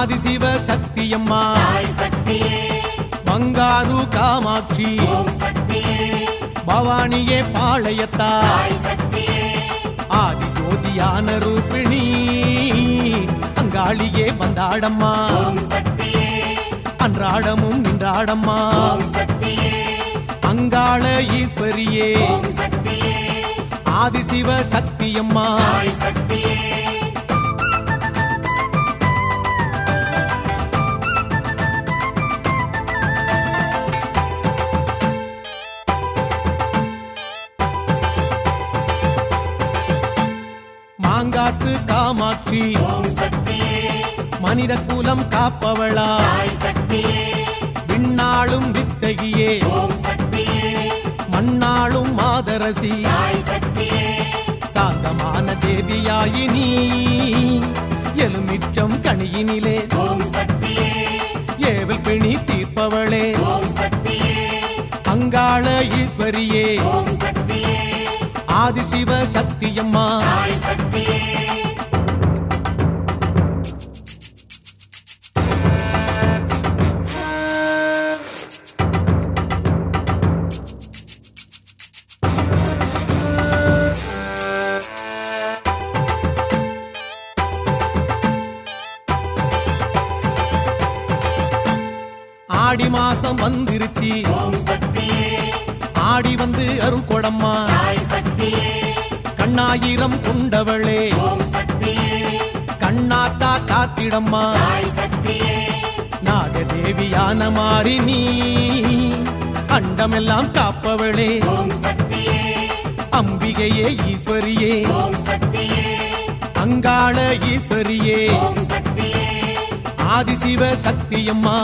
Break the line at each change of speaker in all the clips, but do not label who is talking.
ஈஸ்வரியே ஆதிசிவ சக்தியம்மா. பங்காரு காமாட்சி. பவானியே பாளையத்தா. ஆதி ஜோதியான ரூபிணி. அங்காளியே வந்தாடம்மா. அன்றாடமும் நின்றாடம்மா. அங்காள ஈஸ்வரியே. ஆதிசிவ சக்தியம்மா. சக்தியே காமாட்சி மனித குலம் காப்பவளா. விண்ணாளும் வித்தகியே. மண்ணாளும் மாதரசி. சாந்தமான தேவியாயினி எலுமிச்சம் கனியினிலே. ஏவல் பிணி தீர்ப்பவளே. அங்காள ஈஸ்வரியே. ஆதிசிவ சக்தியம்மா. ஆடி மாசம் வந்துருச்சு. ஆடி வந்து அருள் கொடம்மா. கண்ணாயிரம் கொண்டவளே. கண்ணாத்தா காத்திடம்மா. நாகதேவியான மாறி நீ அண்டமெல்லாம் காப்பவளே. அம்பிகையே ஈஸ்வரியே. அங்காள ஈஸ்வரியே. ஆதிசிவ சக்தியம்மா.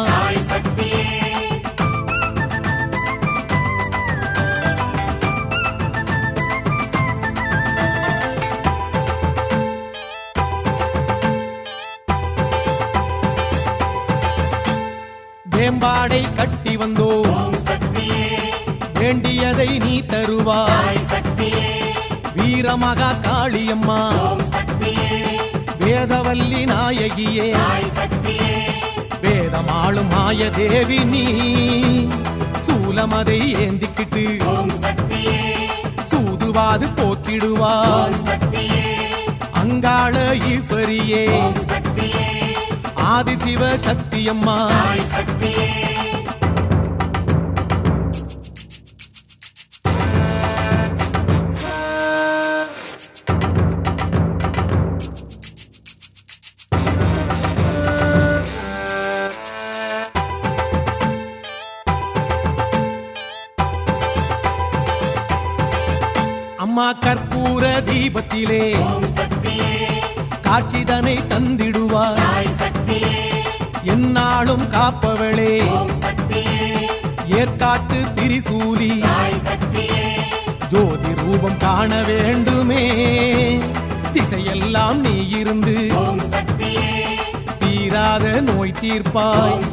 வேம்பாடை கட்டி வந்தோ வேண்டியதை நீ தருவாய். வீரமகா காளியம்மா. வேதவல்லி நாயகியே. வேதமாளும் மாய தேவி நீ. சூலமதை ஏந்திக்கிட்டு சூதுவாது போக்கிடுவா. அங்காள ஈஸ்வரியே. ஆதிசிவ சக்தியம்மா. சக்தியே தீபத்திலே காட்சிதனை தந்திடுவார். என்னாலும் காப்பவளே. ஏற்காட்டு திரிசூலி. ஜோதி ரூபம் காண வேண்டுமே. திசையெல்லாம் நீ இருந்து தீராத நோய் தீர்ப்பாய்.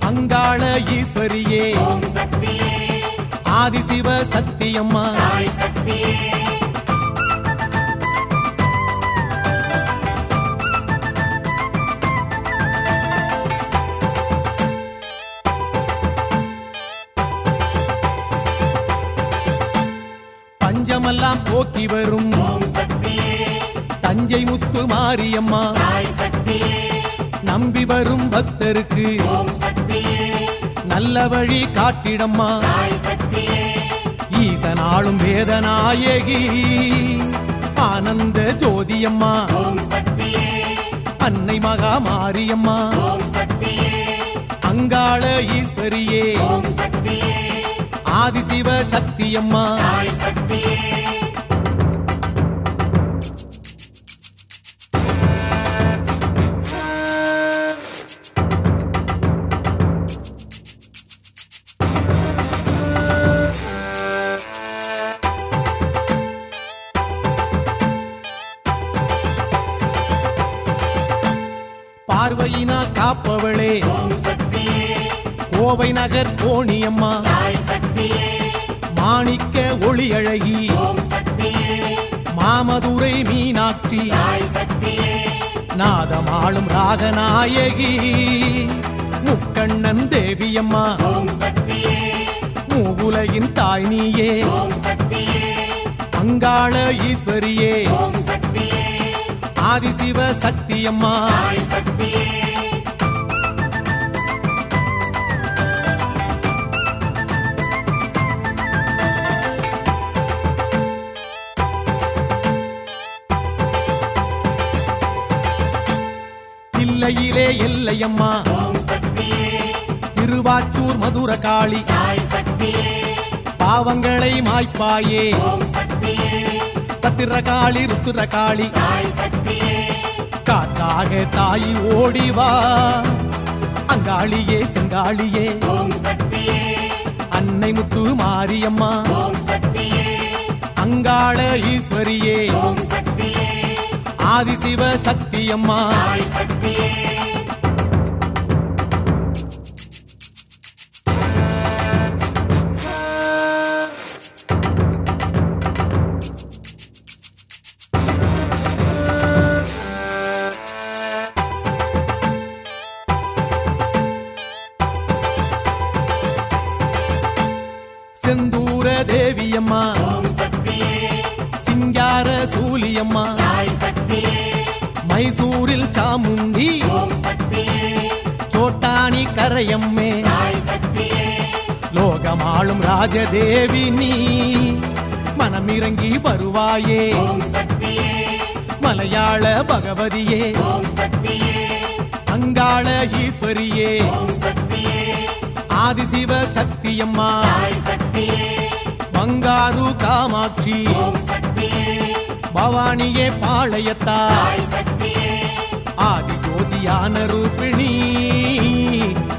அங்காள ஈஸ்வரியே. ஆதிசிவ சத்தியம்மா பஞ்சமெல்லாம் போக்கி வரும். தஞ்சை முத்து மாரியம்மா. நம்பி வரும் பக்தருக்கு. நல்ல வழி காட்டிடம்மா. ஈசனாளும் வேதநாயகி. ஆனந்த ஜோதியம்மா. அன்னை மகா மாரியம்மா. அங்காள ஈஸ்வரியே. ஆதிசிவ சக்தியம்மா. பார்வையினா காப்பவளே. கோவை நகர் கோணியம்மா. மாணிக்க ஒளி அழகி மாமதுரை மீனாட்சி. நாதமாளும் ராகநாயகி. முக்கண்ணன் தேவியம்மா. மூவுலகின் தாய் நீயே. அங்காள ஈஸ்வரியே. ஆதிசிவ சக்தியம்மா. இல்லையிலே எல்லையம்மா. திருவாச்சூர் மதுர காளி பாவங்களை மாய்ப்பாயே. பத்திர காளி ருத்திர காளி காத்தாக தாய் ஓடிவா அங்காளியே செங்காளியே. அன்னை முத்து மாரியம்மா. அங்காள ஈஸ்வரியே. ஆதிசிவ சக்தி அம்மா செந்தூர தேவியம்மா சூலியம்மா. மைசூரில் சாமுண்டி. சோட்டாணி கரையம்மே. லோகமாளும் ராஜதேவி நீ. மனமிறங்கி வருவாயே. மலையாள பகவதியே. அங்காள ஈஸ்வரியே. ஆதிசிவ சக்தியம்மா. பங்காரு காமாட்சி. பவானியே பாளையத்தா. ஆதி ஜோதியான ரூபிணி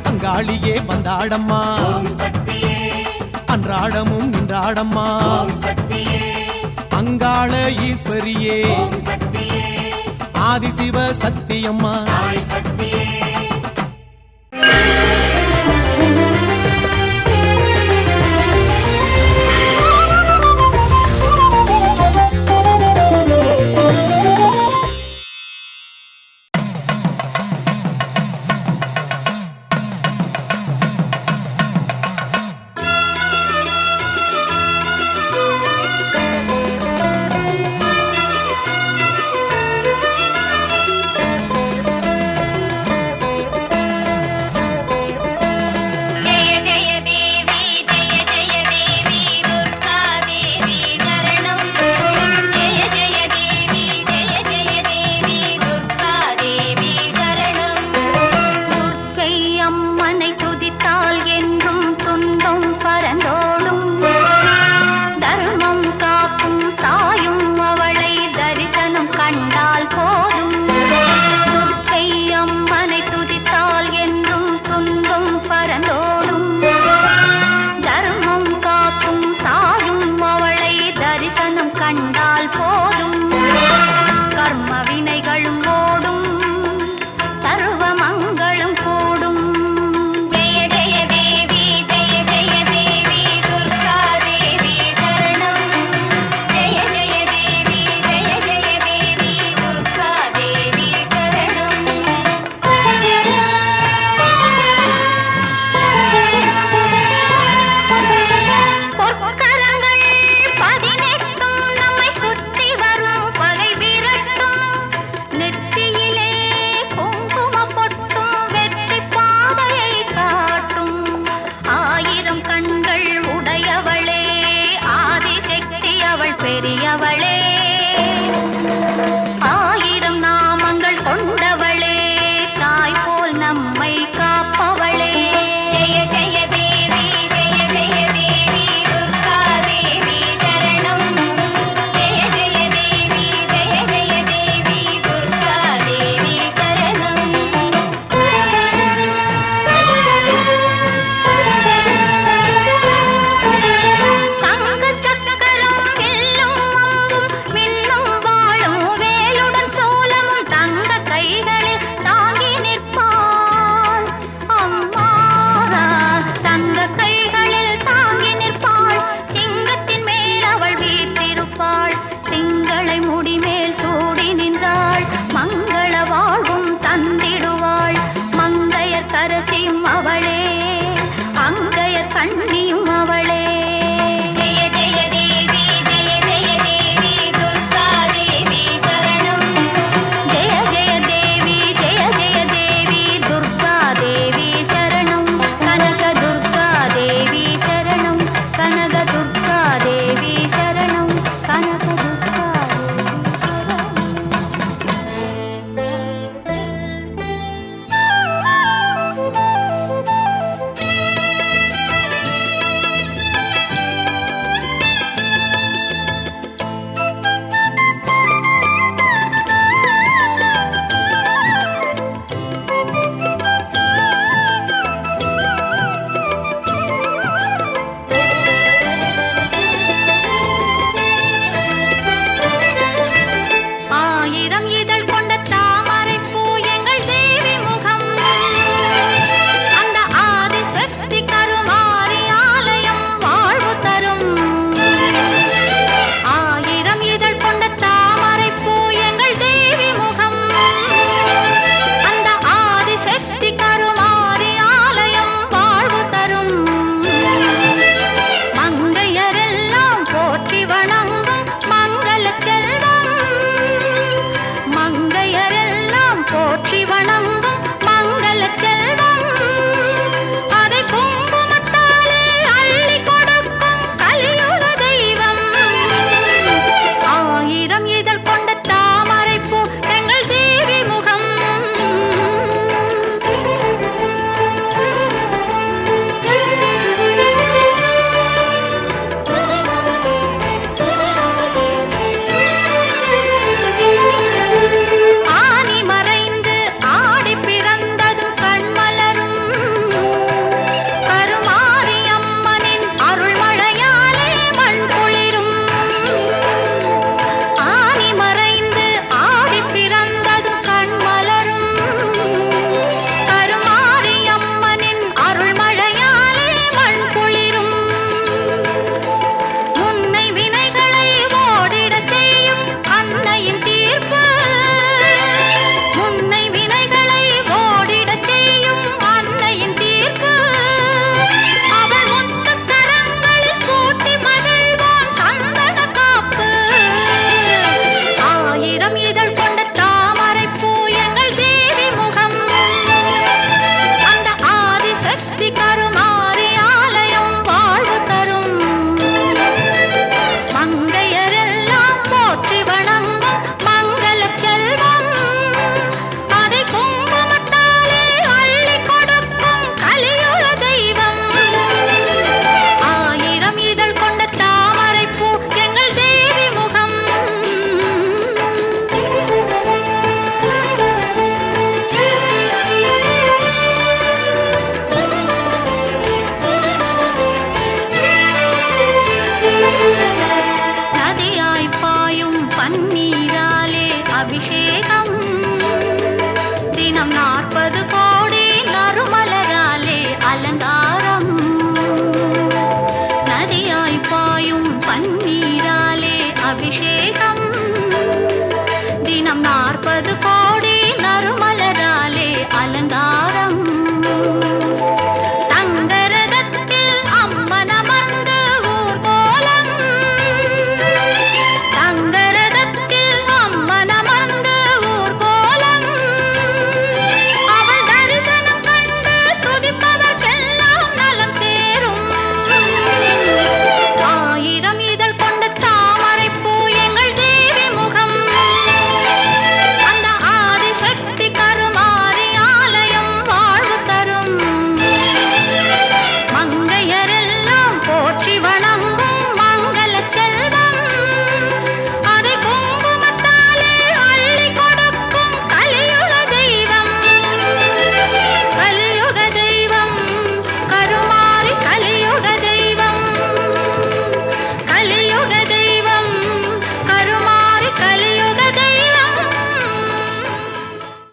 அங்காளியே வந்தாடம்மா. அன்றாடமும் நின்றாடம்மா. அங்காள ஈஸ்வரியே. ஆதிசிவ சக்தியம்மா.